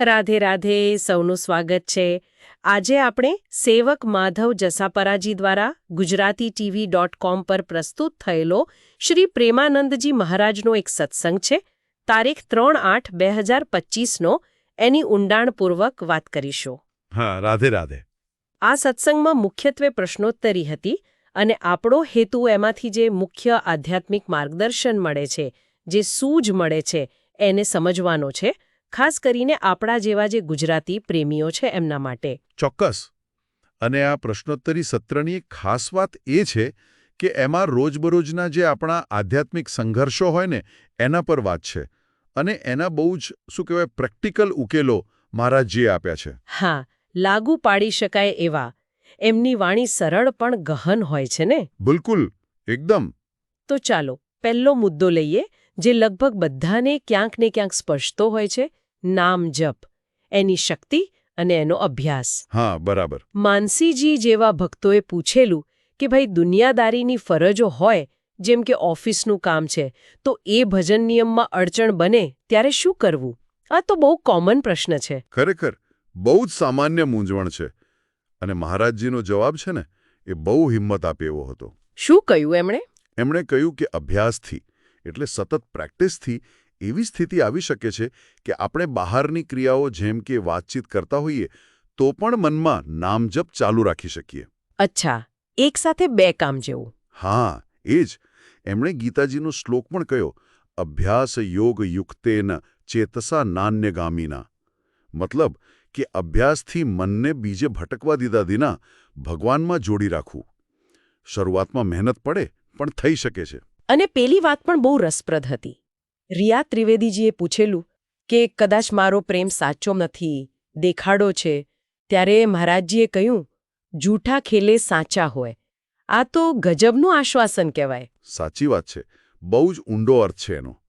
રાધે રાધે સૌનું સ્વાગત છે. આજે આપણે સેવક માધવ જસાપરાજી દ્વારા ગુજરાતી ટીવી ડોટ કોમ પર પ્રસ્તુત થયેલો શ્રી પ્રેમાનંદજી મહારાજનો એક સત્સંગ છે. તારીખ ત્રણ આઠ બે હજાર પચીસનો એની ઊંડાણપૂર્વક વાત કરીશું. હા રાધે રાધે. આ સત્સંગમાં મુખ્યત્વે પ્રશ્નોત્તરી હતી અને આપણો હેતુ એમાંથી જે મુખ્ય આધ્યાત્મિક માર્ગદર્શન મળે છે જે સૂઝ મળે છે એને સમજવાનો છે. ખાસ કરીને આપણા જેવા જે ગુજરાતી પ્રેમીઓ છે એમના માટે. ચોક્કસ. અને આ પ્રશ્નોત્તરી સત્રની ખાસ વાત એ છે કે એમાં રોજબરોજના જે આપણા આધ્યાત્મિક સંઘર્ષો હોય ને એના પર વાત છે. અને એના બહુ જ શું કહેવાય પ્રેક્ટિકલ ઉકેલો મહારાજજીએ આપ્યા છે. હા લાગુ પાડી શકાય એવા. એમની વાણી સરળ પણ ગહન હોય છે ને? બિલકુલ એકદમ. તો ચાલો પહેલો મુદ્દો લઈએ જે લગભગ બધાને ક્યાંક ને ક્યાંક સ્પર્શતો હોય છે નામ જપ એની શક્તિ અને એનો અભ્યાસ. હા બરાબર. માનસીજી જેવા ભક્તોએ પૂછેલું કે ભાઈ દુનિયાદારીની ફરજો હોય જેમ કે ઓફિસનું કામ છે તો એ ભજન નિયમમાં અડચણ બને ત્યારે શું કરવું? આ તો બહુ કોમન પ્રશ્ન છે. ખરેખર બહુ જ સામાન્ય મૂંઝવણ છે. અને મહારાજજીનો જવાબ છે ને એ બહુ હિંમત આપે એવો હતો. શું કહ્યું એમણે? એમણે કહ્યું કે અભ્યાસથી એટલે સતત પ્રેક્ટિસથી એવી સ્થિતિ આવી શકે છે કે આપણે બહારની ક્રિયાઓ જેમ કે વાતચીત કરતા હોઈએ તો પણ મનમાં નામજપ ચાલુ રાખી શકીએ. અચ્છા એક સાથે બે કામ જેવું. હા એ જ એમણે ગીતાજીનો શ્લોક પણ કહ્યો અભ્યાસ યોગ યુક્તેન ચેતસા નાન્યગામીના. મતલબ કે અભ્યાસથી મનને બીજે ભટકવા દીધા વિના ભગવાનમાં જોડી રાખવું. શરૂઆતમાં મહેનત પડે પણ થઈ શકે છે. અને પેલી વાત પણ બહુ રસપ્રદ હતી. રિયા ત્રિવેદીજીએ પૂછેલું કે કદાચ મારો પ્રેમ સાચો નથી દેખાડો છે? ત્યારે મહારાજજીએ કહ્યું જૂઠા ખેલે સાચા હોય. આ તો ગજબનું આશ્વાસન કહેવાય. સાચી વાત છે. બહુ જ ઊંડો અર્થ છે એનો.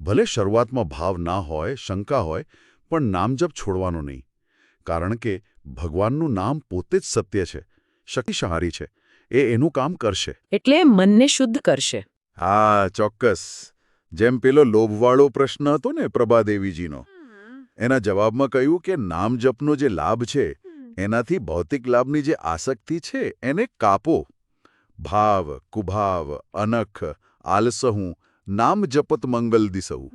ભલે શરૂઆતમાં ભાવ ના હોય શંકા હોય પણ નામજપ છોડવાનો નહીં. કારણ કે ભગવાનનું નામ પોતે જ સત્ય છે. શક્તિશાળી છે. એ એનું કામ કરશે. એટલે મનને શુદ્ધ કરશે. હા ચોક્કસ. જેમ પેલો લોભવાળો પ્રશ્ન હતો ને પ્રભાદેવીજીનો એના જવાબમાં કહ્યું કે નામજપનો જે લાભ છે એનાથી ભૌતિક લાભની જે આસક્તિ છે એને કાપો. ભાવ કુભાવ અનખ આલસહું નામ જપત મંગલ દિસહું.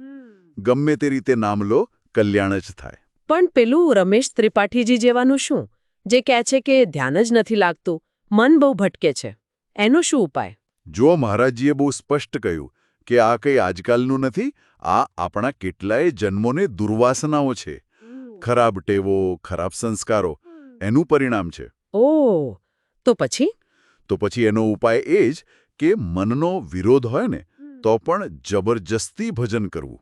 ગમે તે રીતે નામ લો કલ્યાણ જ થાય. પણ પેલું રમેશ ત્રિપાઠીજી જેવાનું શું? જે કહે છે કે ધ્યાન જ નથી લાગતું મન બહુ ભટકે છે. એનો શું ઉપાય? જો મહારાજજીએ બહુ સ્પષ્ટ કહ્યું કે આ કંઈ આજકાલનું નથી આ આપણા કેટલાય જન્મોને દુર્વાસનાઓ છે. ખરાબ ટેવો ખરાબ સંસ્કારો એનું પરિણામ છે. ઓ તો પછી? તો પછી એનો ઉપાય એ જ કે મનનો વિરોધ હોય ને તો પણ જબરજસ્તી ભજન કરવું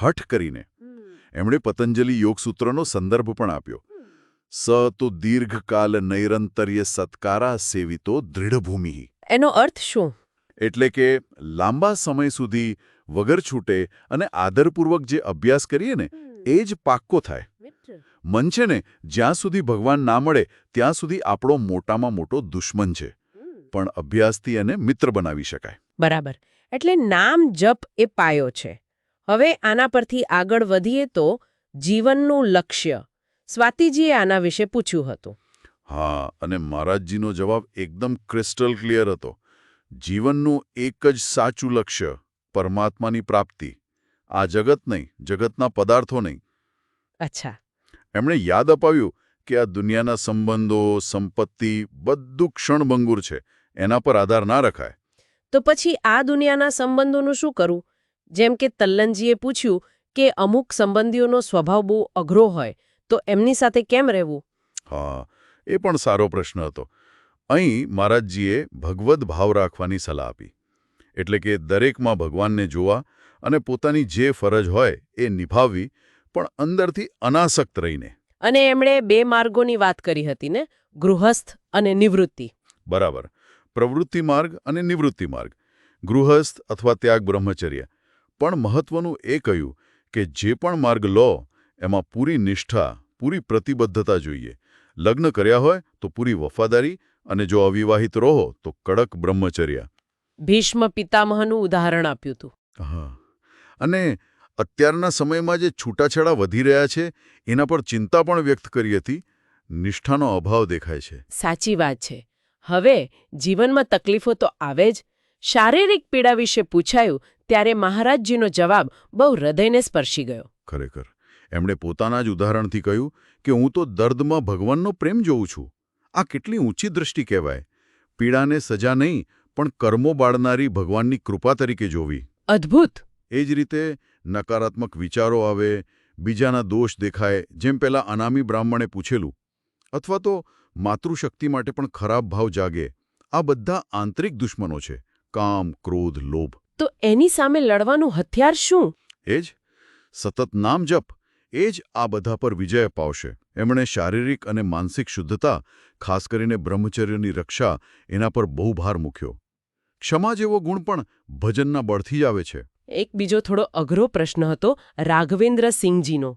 હઠ કરીને. એમણે પતંજલિ યોગસૂત્રનો સંદર્ભ પણ આપ્યો. સ તો દીર્ઘકાલ નૈરંતર્ય સત્કારા સેવિતો દૃઢભૂમિ. એનો અર્થ શું? એટલે કે લાંબા સમય સુધી વગર છૂટે અને આદરપૂર્વક જે અભ્યાસ કરીએ ને એ જ પાક્કો થાય. મન છે ને જ્યાં સુધી ભગવાન ના મળે ત્યાં સુધી આપણો મોટામાં મોટો દુશ્મન છે. પણ અભ્યાસથી એને મિત્ર બનાવી શકાય. બરાબર. એટલે નામ જપ એ પાયો છે. હવે આના પરથી આગળ વધીએ તો જીવનનું લક્ષ્ય. સ્વાતિજીએ આના વિશે પૂછ્યું હતું. હા અને મહારાજજીનો જવાબ એકદમ ક્રિસ્ટલ ક્લિયર હતો. જીવનનું એક જ સાચું લક્ષ્ય પરમાત્માની પ્રાપ્તિ. આ જગત નહીં જગતના પદાર્થો નહીં. અચ્છા. એમણે યાદ અપાવ્યું કે આ દુનિયાના સંબંધો સંપત્તિ બધું ક્ષણભંગુર છે. એના પર આધાર ના રખાય. તો પછી આ દુનિયાના સંબંધોનું શું કરવું જેમ કે તલ્લનજીએ પૂછ્યું કે અમુક સંબંધીઓનો સ્વભાવ બહુ અઘરો હોય તો એમની સાથે કેમ રહેવું? હા એ પણ સારો પ્રશ્ન હતો. અહીં મહારાજજીએ ભગવદ ભાવ રાખવાની સલાહ આપી. એટલે કે દરેકમાં ભગવાનને જોવા અને પોતાની જે ફરજ હોય એ નિભાવવી પણ અંદરથી અનાસક્ત રહીને. અને એમણે બે માર્ગોની વાત કરી હતી ને ગૃહસ્થ અને નિવૃત્તિ. બરાબર. પ્રવૃત્તિ માર્ગ અને નિવૃત્તિ માર્ગ. ગૃહસ્થ અથવા ત્યાગ બ્રહ્મચર્ય. પણ મહત્વનું એ કહ્યું કે જે પણ માર્ગ લો એમાં પૂરી નિષ્ઠા પૂરી પ્રતિબદ્ધતા જોઈએ. લગ્ન કર્યા હોય તો પૂરી વફાદારી અને જો અવિવાહિત રહો તો કડક બ્રહ્મચર્યા. ભીષ્મ પિતામહનું ઉદાહરણ આપ્યું હતું. હા. અને અત્યારના સમયમાં જે છૂટાછેડા વધી રહ્યા છે એના પર ચિંતા પણ વ્યક્ત કરી હતી. નિષ્ઠાનો અભાવ દેખાય છે. સાચી વાત છે. હવે જીવનમાં તકલીફો તો આવે જ. શારીરિક પીડા વિશે પૂછાયું ત્યારે મહારાજજીનો જવાબ બહુ હૃદયને સ્પર્શી ગયો. ખરેખર. એમણે પોતાના જ ઉદાહરણથી કહ્યું કે હું તો દર્દમાં ભગવાનનો પ્રેમ જોઉં છું. આ કેટલી ઊંચી દૃષ્ટિ કહેવાય? પીડાને સજા નહીં પણ કર્મો બાળનારી ભગવાનની કૃપા તરીકે જોવી. અદ્ભુત! એ જ રીતે નકારાત્મક વિચારો આવે બીજાના દોષ દેખાય જેમ પેલા અનામી બ્રાહ્મણે પૂછેલું. અથવા તો માતૃશક્તિ માટે પણ ખરાબ ભાવ જાગે. આ બધા આંતરિક દુશ્મનો છે. કામ ક્રોધ લોભ. તો એની સામે લડવાનું હથિયાર શું? એ જ. સતત નામ જપ. એ જ આ બધા પર વિજય અપાવશે. એમણે શારીરિક અને માનસિક શુદ્ધતા ખાસ કરીને બ્રહ્મચર્યની રક્ષા એના પર બહુ ભાર મૂક્યો. ક્ષમા જેવો ગુણ પણ ભજનના બળથી જ આવે છે. એક બીજો થોડો અઘરો પ્રશ્ન હતો રાઘવેન્દ્ર સિંહજીનો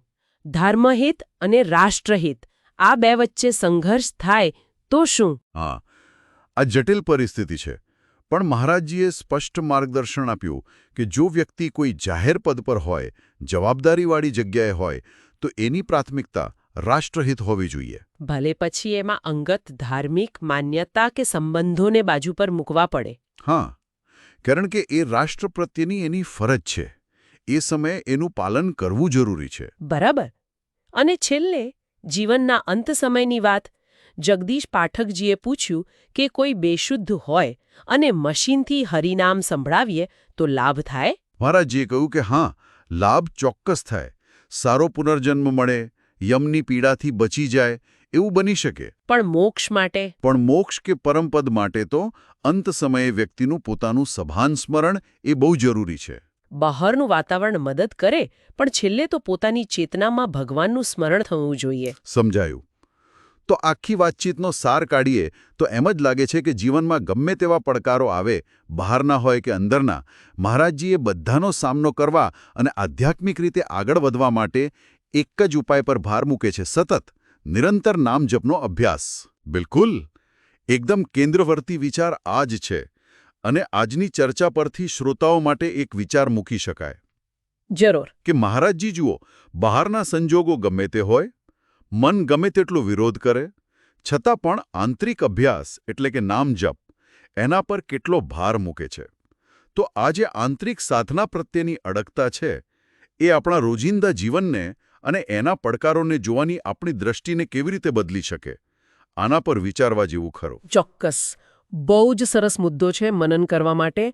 ધર્મહિત અને રાષ્ટ્રહિત આ બે વચ્ચે સંઘર્ષ થાય તો શું? હા આ જટિલ પરિસ્થિતિ છે. પણ મહારાજજીએ સ્પષ્ટ માર્ગદર્શન આપ્યું કે જો વ્યક્તિ કોઈ જાહેર પદ પર હોય જવાબદારીવાળી જગ્યાએ હોય તો એની પ્રાથમિકતા રાષ્ટ્રહિત હોવી જોઈએ. ભલે પછી એમાં અંગત ધાર્મિક માન્યતા કે સંબંધોને બાજુ પર મૂકવા પડે. હા કારણ કે એ રાષ્ટ્ર પ્રત્યેની એની ફરજ છે. એ સમયે એનું પાલન કરવું જરૂરી છે. બરાબર. અને છેલ્લે જીવનના અંત સમયની વાત જગદીશ પાઠકજીએ પૂછ્યું કે કોઈ બેશુદ્ધ હોય અને મશીનથી હરિનામ સંભળાવીએ તો લાભ થાય? મહારાજજીએ કહ્યું કે હા લાભ ચોક્કસ થાય. સારો પુનર્જન્મ મળે યમની પીડાથી બચી જાય એવું બની શકે. પણ મોક્ષ માટે? પણ મોક્ષ કે પરમપદ માટે તો અંત સમયે વ્યક્તિનું પોતાનું સભાન સ્મરણ એ બહુ જરૂરી છે. બહારનું વાતાવરણ મદદ કરે પણ છેલ્લે તો પોતાની ચેતનામાં ભગવાનનું સ્મરણ થવું જોઈએ. સમજાયું. તો આખી વાતચીતનો સાર કાઢીએ તો એમ જ લાગે છે કે જીવનમાં ગમે તેવા પડકારો આવે બહારના હોય કે અંદરના મહારાજજીએ બધાનો સામનો કરવા અને આધ્યાત્મિક રીતે આગળ વધવા માટે એક જ ઉપાય પર ભાર મૂકે છે સતત નિરંતર નામ જપનો અભ્યાસ. બિલકુલ! એકદમ કેન્દ્રવર્તી વિચાર આ જ છે અને આજની ચર્ચા પરથી શ્રોતાઓ માટે એક વિચાર મૂકી શકાય. જરૂર. કે મહારાજજી જુઓ બહારના સંજોગો ગમે તે હોય મન ગમે તેટલો વિરોધ કરે, છતાં પણ આંતરિક અભ્યાસ એટલે કે નામ જપ એના પર કેટલો ભાર મૂકે છે. તો આ જે આંતરિક સાધના પ્રત્યેની અડગતા છે એ આપણા રોજિંદા જીવનને અને એના પડકારોને જોવાની આપણી દ્રષ્ટિને કેવી રીતે બદલી શકે, આના પર વિચારવા જેવું ખરું. ચોક્કસ. બહુ જ સરસ મુદ્દો છે મનન કરવા માટે.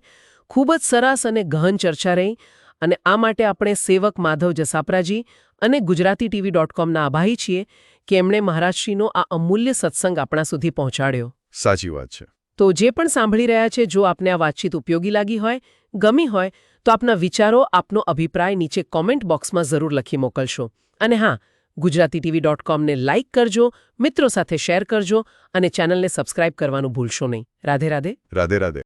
ખૂબ જ સરસ અને ગહન ચર્ચા રહી. અને આ માટે આપણે સેવક માધવ જસાપરાજી અને ગુજરાતી ટીવી ડોટ કોમના આભારી છીએ કે એમણે મહારાજશ્રીનો આ અમૂલ્ય સત્સંગ આપણા સુધી પહોંચાડ્યો. સાચી વાત છે. તો જે પણ સાંભળી રહ્યા છે જો આપને આ વાતચીત ઉપયોગી લાગી હોય ગમી હોય તો આપના વિચારો આપનો અભિપ્રાય નીચે કોમેન્ટ બોક્સમાં જરૂર લખી મોકલશો. અને હા ગુજરાતી ટીવી ડોટ કોમને લાઇક કરજો મિત્રો સાથે શેર કરજો અને ચેનલને સબસ્ક્રાઇબ કરવાનું ભૂલશો નહીં. રાધે રાધે. રાધે રાધે.